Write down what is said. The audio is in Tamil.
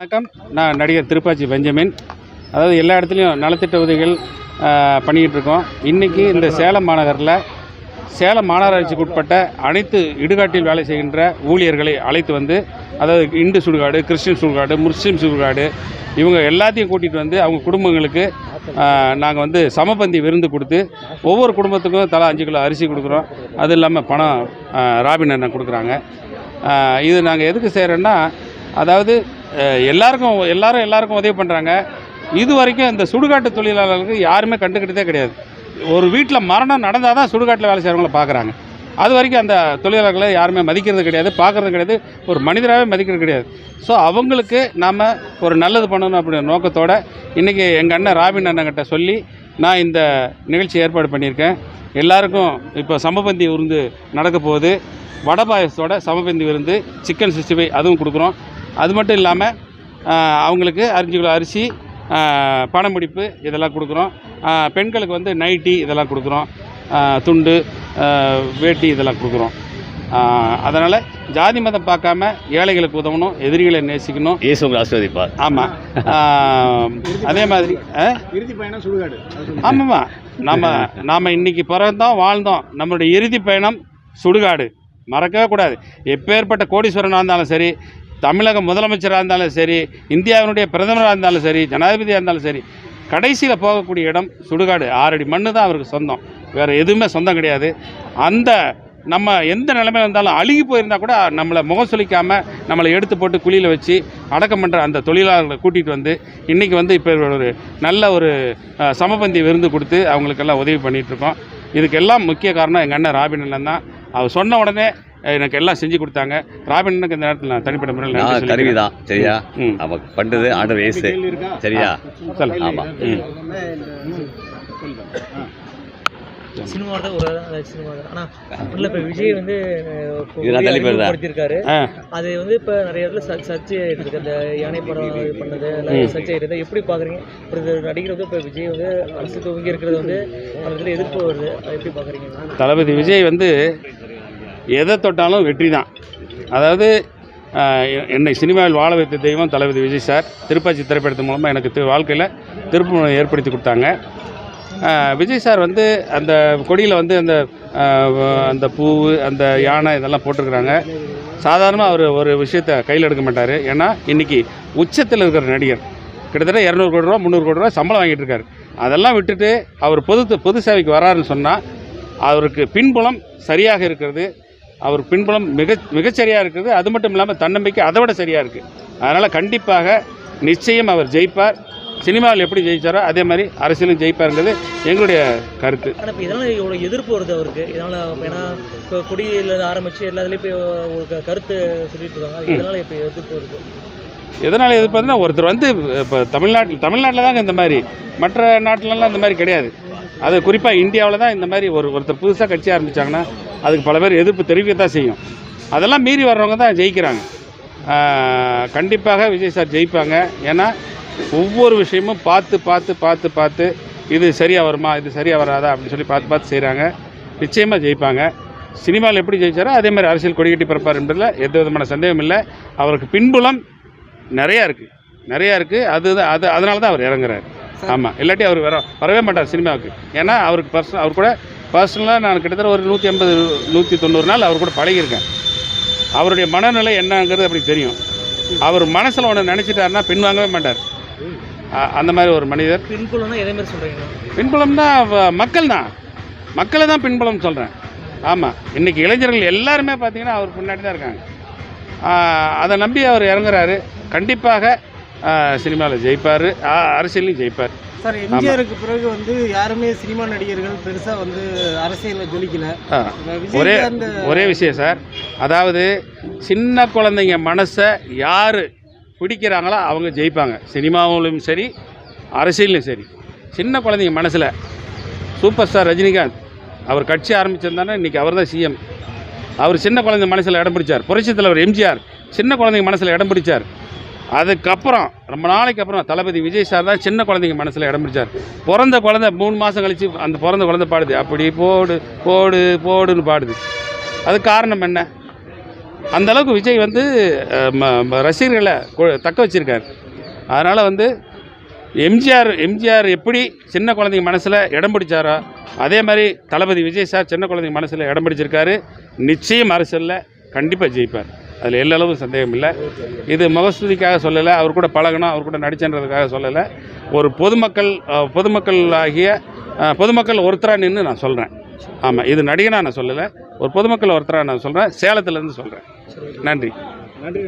வணக்கம். நான் நடிகர் திருப்பாச்சி பெஞ்சமின். அதாவது எல்லா இடத்துலையும் நலத்திட்ட உதவிகள் பண்ணிக்கிட்டு இருக்கோம். இன்றைக்கி இந்த சேலம் மாநகரில் சேலம் மாநகராட்சிக்கு உட்பட்ட அனைத்து இடுகாட்டில் வேலை செய்கின்ற ஊழியர்களை அழைத்து வந்து அதாவது இந்து சுடுகாடு கிறிஸ்டின் சுடுகாடு முஸ்லீம் சுடுகாடு இவங்க எல்லாத்தையும் கூட்டிகிட்டு வந்து அவங்க குடும்பங்களுக்கு நாங்கள் வந்து சமபந்தி விருந்து கொடுத்து ஒவ்வொரு குடும்பத்துக்கும் தலா அஞ்சு கிலோ அரிசி கொடுக்குறோம். அது இல்லாமல் பணம் ராபின் அண்ணன் கொடுக்குறாங்க. இது நாங்கள் எதுக்கு செய்கிறோன்னா அதாவது எல்லாருக்கும் எல்லாரும் எல்லாருக்கும் உதவி பண்ணுறாங்க இது வரைக்கும் இந்த சுடுகாட்டு தொழிலாளர்களுக்கு யாருமே கண்டுக்கிட்டதே கிடையாது. ஒரு வீட்டில் மரணம் நடந்தால் தான் சுடுகாட்டில் வேலை செய்கிறவங்கள பார்க்குறாங்க அது வரைக்கும் அந்த தொழிலாளர்களை யாருமே மதிக்கிறது கிடையாது பார்க்குறது கிடையாது ஒரு மனிதராகவே மதிக்கிறது கிடையாது. ஸோ அவங்களுக்கு நாம் ஒரு நல்லது பண்ணணும் அப்படிங்கிற நோக்கத்தோடு இன்றைக்கி எங்கள் அண்ணன் ராபின் அண்ணங்கிட்ட சொல்லி நான் இந்த நிகழ்ச்சி ஏற்பாடு பண்ணியிருக்கேன். எல்லாருக்கும் இப்போ சமபந்தி விருந்து நடக்க போகுது. வடபாயசத்தோட சமபந்தி விருந்து சிக்கன் சிக்ஸ்டி ஃபைவ் அதுவும் கொடுக்குறோம். அது மட்டும் இல்லாமல் அவங்களுக்கு அஞ்சு கிலோ அரிசி பணமுடிப்பு இதெல்லாம் கொடுக்குறோம். பெண்களுக்கு வந்து நைட்டி இதெல்லாம் கொடுக்குறோம். துண்டு வேட்டி இதெல்லாம் கொடுக்குறோம். அதனால் ஜாதி மதம் பார்க்காம ஏழைகளுக்கு உதவணும் எதிரிகளை நேசிக்கணும். இயேசு உங்களை ஆசீர்வதிப்பார். ஆமாம் அதே மாதிரி இறுதி பயணம் சுடுகாடு. ஆமாம்மா. நம்ம நாம் இன்னைக்கு பிறந்தோம் வாழ்ந்தோம். நம்மளுடைய இறுதி பயணம் சுடுகாடு. மறக்கவே கூடாது. எப்பேற்பட்ட கோடீஸ்வரனாக இருந்தாலும் சரி தமிழக முதலமைச்சராக இருந்தாலும் சரி இந்தியாவினுடைய பிரதமராக இருந்தாலும் சரி ஜனாதிபதியாக இருந்தாலும் சரி கடைசியில் போகக்கூடிய இடம் சுடுகாடு. ஆறடி மண்ணு தான் அவருக்கு சொந்தம். வேறு எதுவுமே சொந்தம் கிடையாது. அந்த நம்ம எந்த நிலைமையில் இருந்தாலும் அழுகி போயிருந்தா கூட நம்மளை முகம் சுளிக்காமல் நம்மளை எடுத்து போட்டு குழியில் வச்சு அடக்கம் பண்ணுற அந்த தொழிலாளர்களை கூட்டிகிட்டு வந்து இன்றைக்கி வந்து இப்போ ஒரு நல்ல ஒரு சமபந்தி விருந்து கொடுத்து அவங்களுக்கெல்லாம் உதவி பண்ணிகிட்ருக்கோம் இதுக்கெல்லாம் முக்கிய காரணம் எங்கள் அண்ணன் ராபின் அண்ணன் தான். அவர் சொன்ன உடனே எனக்கு எல்லாம் செஞ்சு கொடுத்தாங்க. ராபின் அண்ணனுக்கு இந்த நேரத்தில் நான் தனிப்பட்ட முறையில் கருவி. தான் சரியா? ம் நமக்கு பண்றது ஆண்டவர் ஏசு கேள்வி இருக்கா? சரியா? சொல்லு. ஆமா. ம். சினிமா தான் ஒரு சினிமா தான். ஆனா உள்ள இப்ப விஜய் வந்து ஆ. அது வந்து இப்ப நிறைய இடத்துல சர்ச் சர்ச்சை இருக்கு அந்த யானை படம் இது பண்ணது சர்ச்சை இருக்குது எப்படி பாக்குறீங்க? ஒரு நடிகர் வந்து இப்ப விஜய் வந்து அரசு துவங்கி இருக்கிறது வந்து இடத்துல எதிர்ப்பு வருது. எப்படி பாக்குறீங்க? தளபதி விஜய் வந்து எதை தொட்டாலும் வெற்றி தான் அதாவது என்னை சினிமாவில் வாழ வைத்த தெய்வம் தளபதி விஜய் சார். திருப்பாச்சி திரைப்படத்தின் மூலமாக எனக்கு தி- வாழ்க்கையில் திருப்பம் ஏற்படுத்தி கொடுத்தாங்க. விஜய் சார் வந்து அந்த கொடியில் வந்து அந்த அந்த பூ அந்த யானை இதெல்லாம் போட்டிருக்கிறாங்க. சாதாரணமாக அவர் ஒரு விஷயத்தை கையில் எடுக்க மாட்டார். ஏன்னா இன்றைக்கி உச்சத்தில் இருக்கிற நடிகர் கிட்டத்தட்ட இரநூறு கோடி ரூபா முந்நூறு கோடி ரூபா சம்பளம் வாங்கிட்டு இருக்காரு. அதெல்லாம் விட்டுட்டு அவர் பொது பொது சேவைக்கு வராருன்னு சொன்னால் அவருக்கு பின்புலம் சரியாக இருக்கிறது. அவர் பின்புலம் மிக மிகச்சரியாக இருக்குது. அது மட்டும் இல்லாமல் தன்னம்பிக்கை அதை விட சரியாக இருக்குது அதனால் கண்டிப்பாக நிச்சயம் அவர் ஜெயிப்பார். சினிமாவில் எப்படி ஜெயிச்சாரோ அதே மாதிரி அரசியலும் ஜெயிப்பாருங்கிறது எங்களுடைய கருத்து. ஆனா இப்ப இதனால இவ்வளவு எதிர்ப்பு வருது அவருக்கு. இதனால ஏன்னா இப்போ குடியில ஆரம்பிச்சு எல்லாத்துலயும் இப்போ ஒரு கருத்து சொல்லிட்டு இருக்காங்க. இதனால இப்ப எதிர்ப்பு வருது. எதனால் பார்த்தீங்கன்னா ஒருத்தர் வந்து இப்போ தமிழ்நாட்டில் தமிழ்நாட்டில் தாங்க இந்த மாதிரி. மற்ற நாட்டிலலாம் இந்த மாதிரி கிடையாது. அது குறிப்பாக இந்தியாவில் தான் இந்த மாதிரி ஒரு ஒருத்தர் புதுசாக கட்சி ஆரம்பித்தாங்கன்னா அதுக்கு பல பேர் எதிர்ப்பு தெரிவிக்க தான் செய்யும். அதெல்லாம் மீறி வர்றவங்க தான் ஜெயிக்கிறாங்க. கண்டிப்பாக விஜய் சார் ஜெயிப்பாங்க. ஏன்னா ஒவ்வொரு விஷயமும் பார்த்து பார்த்து பார்த்து பார்த்து இது சரியாக வருமா இது சரியாக வராதா அப்படின்னு சொல்லி பார்த்து பார்த்து செய்கிறாங்க நிச்சயமாக ஜெயிப்பாங்க. சினிமாவில் எப்படி ஜெயிச்சாரோ அதே மாதிரி அரசியல் கொடிகட்டி பிறப்பார் என்பதில் எந்த விதமான சந்தேகம் இல்லை. அவருக்கு பின்புலம் நிறையா இருக்குது நிறையா இருக்குது அது அது அதனால தான் அவர் இறங்குறாரு. ஆமாம் இல்லாட்டி அவர் வர வரவே மாட்டார் சினிமாவுக்கு. ஏன்னா அவருக்கு பர்சனல் அவர் கூட பர்சனலாக நான் கிட்டத்தட்ட ஒரு நூற்றி ஐம்பது நூற்றி தொண்ணூறு நாள் அவர் கூட பழகியிருக்கேன். அவருடைய மனநிலை என்னங்கிறது அப்படி தெரியும். அவர் மனசில் ஒன்று நினச்சிட்டாருன்னா பின் வாங்கவே மாட்டார். அந்த மாதிரி ஒரு மனிதர். பின்புலம்னா எதே மாதிரி சொல்றீங்க? பின்புலம்னா மக்கள் தான் மக்களை தான் பின்புலம் சொல்கிறேன் ஆமாம் இன்றைக்கி இளைஞர்கள் எல்லாருமே பார்த்தீங்கன்னா அவர் பின்னாடி தான் இருக்காங்க அதை நம்பி அவர் இறங்குறாரு. கண்டிப்பாக சினிமாவில் ஜெயிப்பார். அரசியலையும் ஜெயிப்பார். சார் எம்ஜிஆருக்கு பிறகு வந்து யாருமே சினிமா நடிகர்கள் பெருசா வந்து அரசியல்ல ஜொலிக்கல. ஒரே ஒரே விஷயம் சார். அதாவது சின்ன குழந்தைங்க மனசை யார் பிடிக்கிறாங்களோ அவங்க ஜெயிப்பாங்க. சினிமாவிலும் சரி அரசியலும் சரி. சின்ன குழந்தைங்க மனசில் சூப்பர் ஸ்டார் ரஜினிகாந்த் அவர் கட்சி ஆரம்பிச்சிருந்தானே இன்றைக்கி அவர் தான் சிஎம் அவர் சின்ன குழந்தை மனசில் இடம் பிடிச்சார். புரட்சித் தலைவர் எம்ஜிஆர் சின்ன குழந்தைங்க மனசில் இடம் பிடிச்சார். அதுக்கப்புறம் ரொம்ப நாளைக்கு அப்புறம் தளபதி விஜய் சார் தான் சின்ன குழந்தைங்க மனசில் இடம் பிடிச்சார். பிறந்த குழந்தை மூணு மாதம் கழித்து அந்த பிறந்த குழந்தை பாடுது. அப்படி போடு போடு போடுன்னு பாடுது. அது காரணம் என்ன? அந்தளவுக்கு விஜய் வந்து ம- ரசிகர்களை தக்க வச்சுருக்கார். அதனால் வந்து எம்ஜிஆர் எம்ஜிஆர் எப்படி சின்ன குழந்தைங்க மனசில் இடம் பிடிச்சாரோ அதே மாதிரி தளபதி விஜய் சார் சின்ன குழந்தைங்க மனசில் இடம் பிடிச்சிருக்காரு. நிச்சயம் அரசியலில் கண்டிப்பாக ஜெயிப்பார். அதில் எல்லளவு சந்தேகம் இல்லை. இது மகசூதிக்காக சொல்லலை அவர் கூட பழகணும் அவர் கூட நடிச்சன்றதுக்காக சொல்லலை. ஒரு பொதுமக்கள் பொதுமக்கள் ஆகிய பொதுமக்கள் ஒருத்தராக நின்று நான் சொல்கிறேன் ஆமாம் இது நடிகனாக நான் சொல்லலை ஒரு பொதுமக்கள் ஒருத்தராக நான் சொல்கிறேன் சேலத்துலேருந்து சொல்கிறேன் நன்றி. நன்றி.